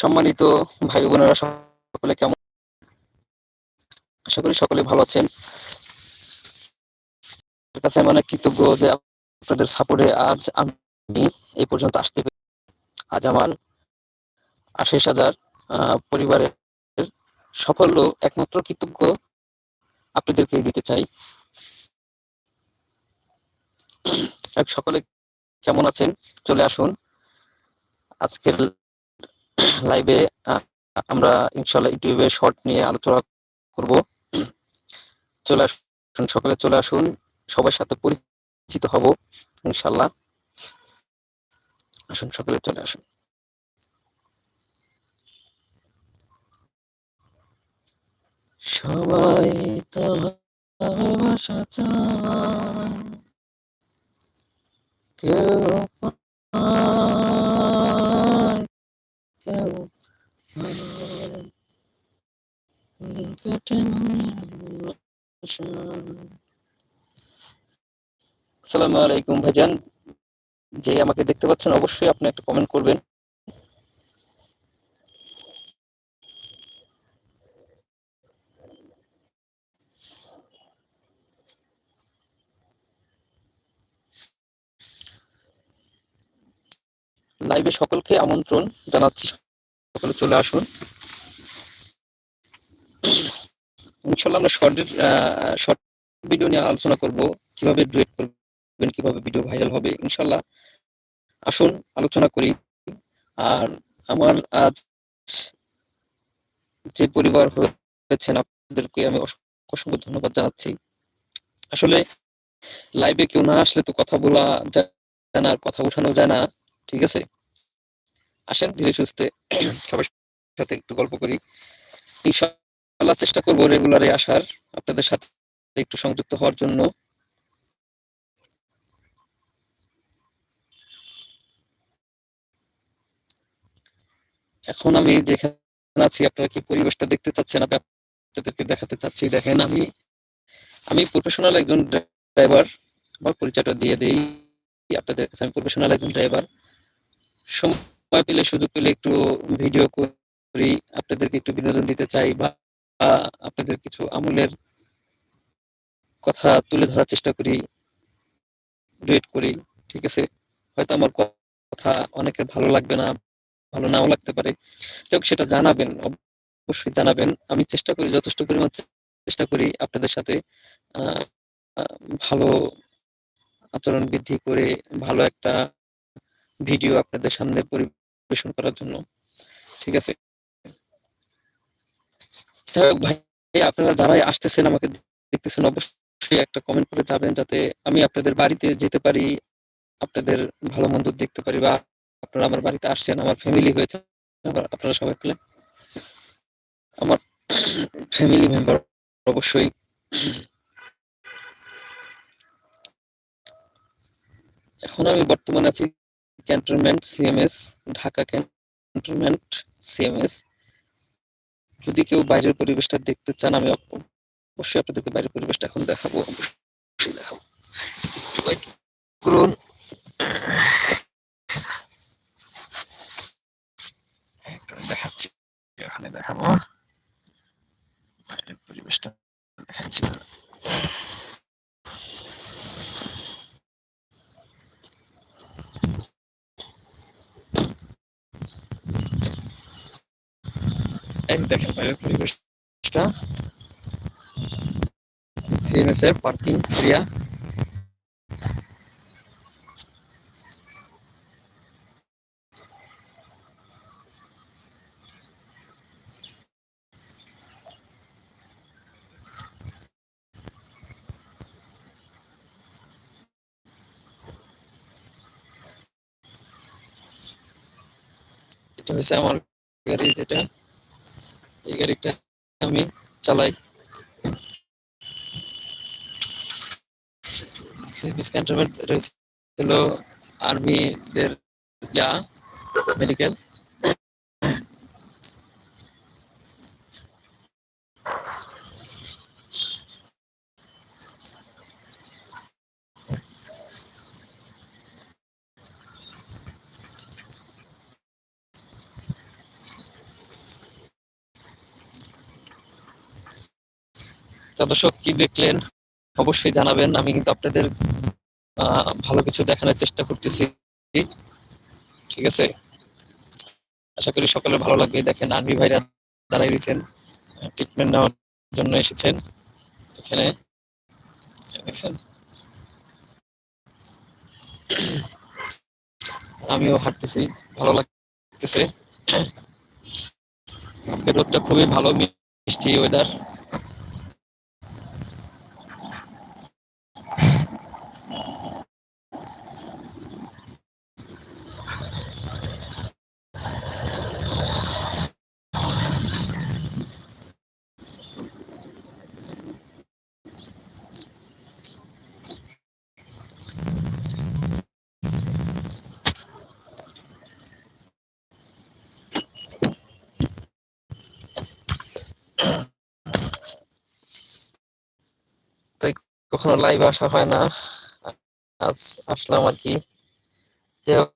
সম্মানিত ভাই বোনেরা সকলে কেমন? আশা করি সকলে ভালো আছেন। কাছে আমি অনেক কৃতজ্ঞ যে আপনাদের সাপোর্টে আজ আমি এই পর্যন্ত আসতে পেরে আজ আমার আঠাশ হাজার পরিবারের সাফল্য একমাত্র কৃতজ্ঞ আপনাদেরকে দিতে চাই। সকলে কেমন আছেন? চলে আসুন। আজকের লাইভে আমরা ইনশাল্লাহ ইউটিউবে শর্ট নিয়ে আলোচনা করব। চলে আসুন, সকলে চলে আসুন, সবার সাথে পরিচিত হব ইনশাল্লাহ আসুন, সকলে চলে আসুন। সবাই তো ভালোবাসা চায়, কেউ পায় কেউ পায় কেটে মনের আশা। আসসালামু আলাইকুম ভাইজান। যে আমাকে দেখতে পাচ্ছেন, অবশ্যই আপনি একটা কমেন্ট করবেন। লাইভে সকলকে আমন্ত্রণ জানাচ্ছি। সকলে চলে আসুন। ইনশাল্লাহ আমরা শর্টের শর্ট ভিডিও নিয়ে আলোচনা করব। কীভাবে ডুয়েট করবেন, কীভাবে ভিডিও ভাইরাল হবে ইনশাল্লাহ আসুন, আলোচনা করি। আর আমার আজ যে পরিবার হয়েছেন, আপনাদেরকে আমি অসংখ্য ধন্যবাদ জানাচ্ছি। আসলে লাইভে কেউ না আসলে তো কথা বলা যায় না কথা উঠানো যায় না, ঠিক আছে? আসেন, ধীরে সুস্থে সবার সাথে একটু গল্প করি। ইনশাআল্লাহ চেষ্টা করব রেগুলারে আসার, আপনাদের সাথে একটু সংযুক্ত হওয়ার জন্য। এখন আমি যেখানে আছি, আপনারা কি পরিবেশটা দেখতে চাচ্ছেন? আপনাদেরকে দেখাতে চাচ্ছি। দেখেন, আমি আমি প্রফেশনাল একজন ড্রাইভার আমার পরিচয়টা দিয়ে দেই। আপনাদের আমি প্রফেশনাল একজন ড্রাইভার সময় পেলে, সুযোগ পেলে একটু ভিডিও করি, আপনাদেরকে একটু বিনোদন দিতে চাই বা আপনাদের কিছু আমলের কথা তুলে ধরার চেষ্টা করি ডুয়েট করি, ঠিক আছে? হয়তো আমার কথা অনেকের ভালো লাগবে না, ভালো নাও লাগতে পারে। যাই সেটা জানাবেন, অবশ্যই জানাবেন। আমি চেষ্টা করি, যথেষ্ট পরিমাণ চেষ্টা করি আপনাদের সাথে ভালো আচরণ বৃদ্ধি করে, ভালো একটা ভিডিও আপনাদের সামনে পরিবেশন করার জন্য, ঠিক আছে? ভাই, আপনারা যারাই আসতেছেন আমাকে দেখতেছেন, অবশ্যই একটা কমেন্ট করে যাবেন যাতে আমি আপনাদের বাড়িতে যেতে পারি, আপনাদের ভালো মন্দ দেখতে পারি বা আপনারা আমার বাড়িতে আসছেন, আমার ফ্যামিলি হয়েছে আপনারা সবাই পেলে আমার ফ্যামিলি মেম্বার অবশ্যই। এখন আমি বর্তমানে আছি cantonment CMS Dhaka cantonment CMS যদি কেউ বাইরের পরিবেশটা দেখতে চান, আমি অবশ্যই আপনাদেরকে বাইরের পরিবেশটা এখন দেখাবো, অবশ্যই দেখাবো। করুন। দেখাচ্ছি, এখানে দেখাবো। বাইরের পরিবেশটা দেখাচ্ছি। এই দেখেন বাইরের পরিবেশটা। সিএমএস এর পার্কিং এরিয়া এটা হচ্ছে আমার গাড়ি যেটা। এই গাড়িটা আমি চালাই। সার্ভিস ক্যান্টনমেন্ট এটা হলো আর্মিদের যা মেডিকেল তা দর্শক কি দেখলেন, অবশ্যই জানাবেন। আমি কিন্তু আপনাদের ভালো কিছু দেখানোর চেষ্টা করতেছি। ঠিক আছে? আশা করি সকলের ভালো লাগবে। দেখেন আর্মি ভাইরা দাঁড়াই দিয়েছেন ট্রিটমেন্ট নেওয়ার জন্য এসেছেন। এখানে আমিও হাঁটতেছি, ভালো লাগতেছে। রোদটা খুবই ভালো, মিষ্টি ওয়েদার তাই কখনো লাইভ আসা হয় না। আজ আসলাম আর কি। যাই হোক,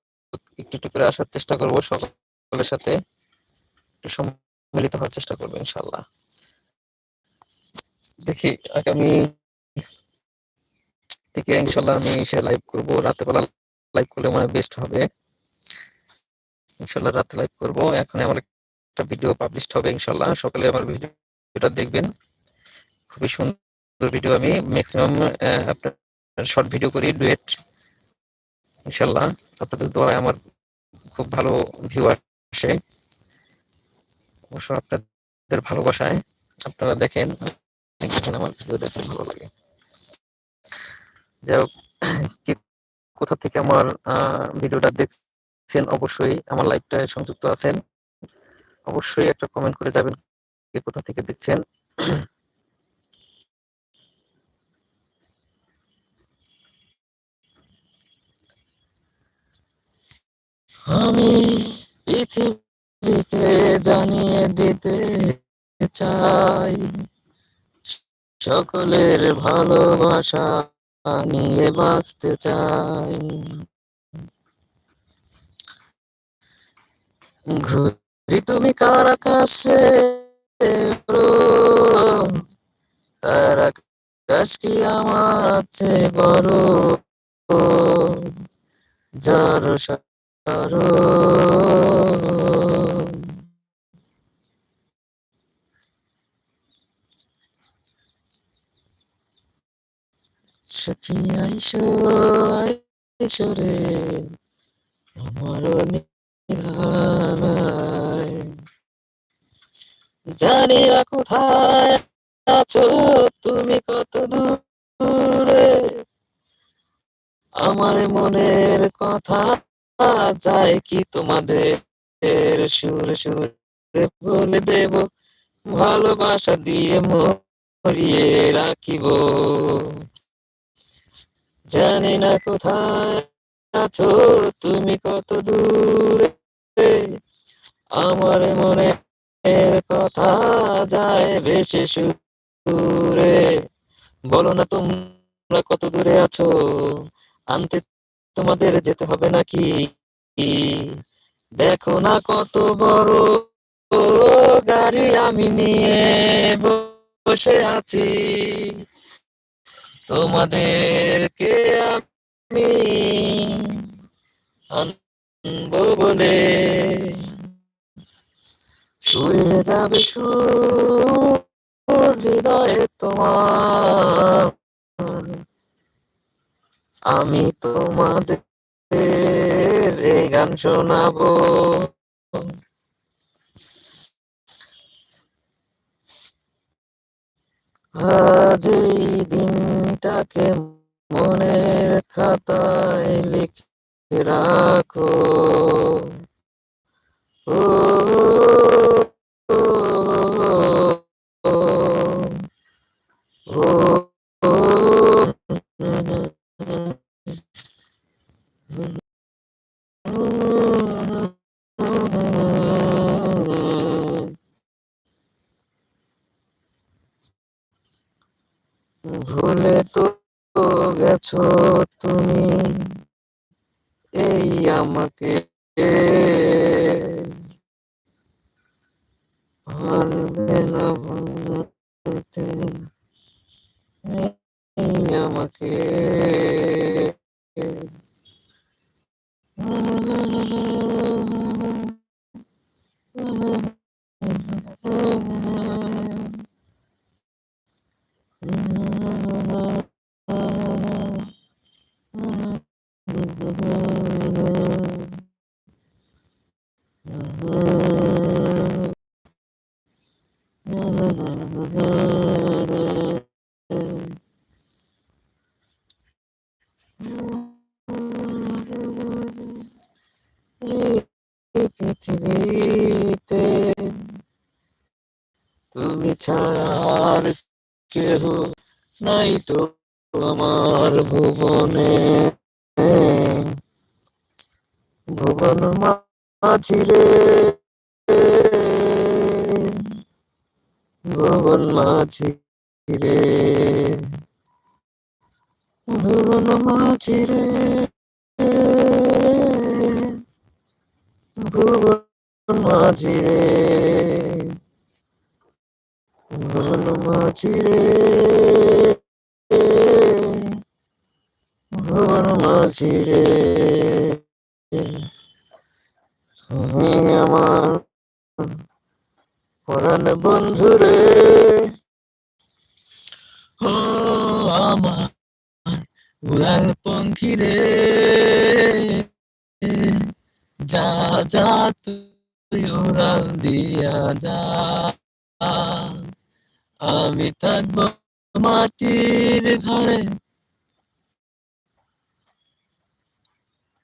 একটু একটু করে আসার চেষ্টা করব সকলের সাথে। সম্মিলিত হওয়ার চেষ্টা করব ইনশাল্লাহ দেখি আগামী থেকে ইনশাল্লাহ আমি এসে লাইভ করব। রাতেবেলা লাইভ করলে মনে বেস্ট হবে। ইনশাল্লাহ রাতে লাইভ করব। এখন আমার একটা ভিডিও পাবলিশ হবে ইনশাল্লাহ সকালে আমার ভিডিওটা দেখবেন। খুবই সুন্দর ভিডিও আমি ম্যাক্সিমাম আপনার শর্ট ভিডিও করি ডুয়েট ইনশাল্লাহ আপনাদের দোয়ায় আমার খুব ভালো ভিউ আসে। অবশ্য আপনাদের ভালোবাসায় আপনারা দেখেন আমার ভিডিও দেখতে ভালো লাগে। যাই হোক, কে, কোথা থেকে আমার ভিডিওটা দেখছেন অবশ্যই আমার লাইভটায় সংযুক্ত আছেন। অবশ্যই একটা কমেন্ট করে যাবেন, কে কোথা থেকে দেখছেন। আমি পৃথিবীকে জানিয়ে দিতে চাই। সকলের ভালোবাসা নিয়ে বাঁচতে চাই। ঘুরি তুমি কার আকাশে তার আকাশ কি আমার আছে বড়? যার সখী আইসো আইসো রে আমার জানি না কোথায় আছো তুমি কত দূরে আমার মনের কথা যায় কি তোমাদের? সুর, সুরে বলে দেব, ভালোবাসা দিয়ে মরিয়ে রাখিব। জানি না কোথায় আছো, তুমি কত দূরে? আমার মনে এর কথা যায় বেশি সুরে। বলো না তোমরা কত দূরে আছো? আনতে তোমাদের যেতে হবে নাকি? দেখো না কত বড় গাড়ি আমি নিয়ে বসে আছি। তোমাদেরকে আমি বলে। শুয়ে যাবে সুর হৃদয়ে তোমার আমি তোমাদের এই গান শোনাবো। আজ এই দিনটাকে মনের খাতায় লিখে রাখো। ভুলে তো গেছো তুমি। এই আমাকে। ভালবে না ভুলতে এই আমাকে। পৃথিবীতে তুমি ছাড়ার কেহ নাই তো আমার ভুবনে। ভুবন মাঝিরে ভুবন মাঝিরে। ভুবন মাঝিরে ভুবন মাঝিরে ভুবন মাঝিরে ভুবন মাঝিরে তুমি আমার পরাণ বন্ধুরে ও আমার উড়াল পঙ্খী রে যা যা তুই উড়াল দিয়া যা আমি থাকব মাটির ঘরে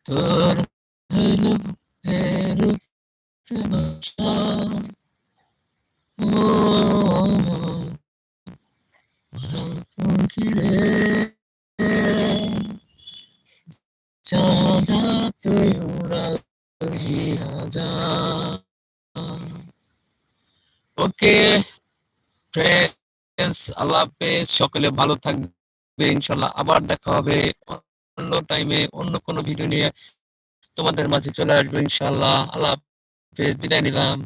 তোর হইল এরূপ ভাষা। ও রে ওকে ফ্রেন্ডস আল্লাহ হাফেজ, সকলে ভালো থাকবে ইনশাল্লাহ আবার দেখা হবে অন্য টাইমে অন্য কোনো ভিডিও নিয়ে তোমাদের মাঝে চলে আসবে ইনশাল্লাহ আল্লাহ হাফেজ, বিদায় নিলাম।